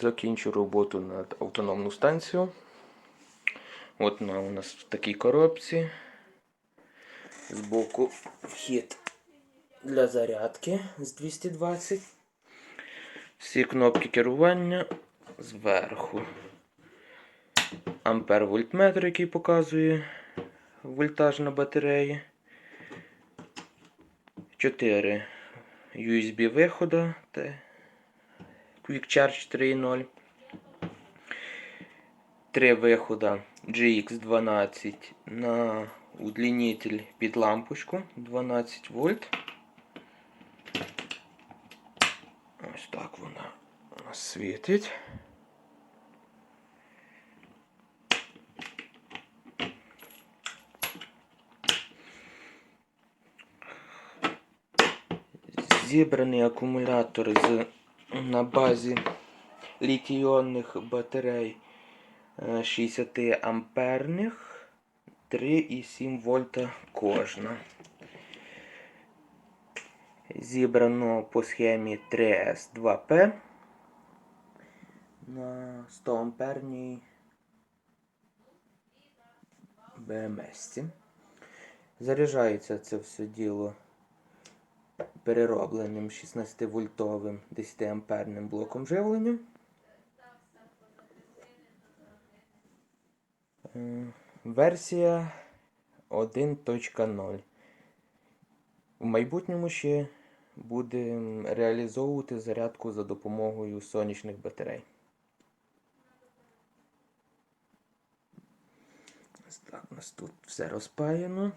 Закінчу роботу над автономну станцію. От вона у нас в такій коробці. Збоку вхід для зарядки з 220. Всі кнопки керування зверху. Ампер вольтметр, який показує вольтаж на батареї. 4 USB вихода та Quick Charge 3.0. 3 вихода GX12 на удлінитель під лампочку 12 вольт. Ось так вона у нас світить. Зібраний акумулятор з, на базі літій-іонних батарей е, 60 амперних 3,7 вольта кожна. Зібрано по схемі 3S2P на 100 амперній БМС. Заряджається це все діло переробленим 16-вольтовим 10-амперним блоком живлення. Е, Версія 1.0. В майбутньому ще будемо реалізовувати зарядку за допомогою сонячних батарей. Ось так у нас тут все розпаяно.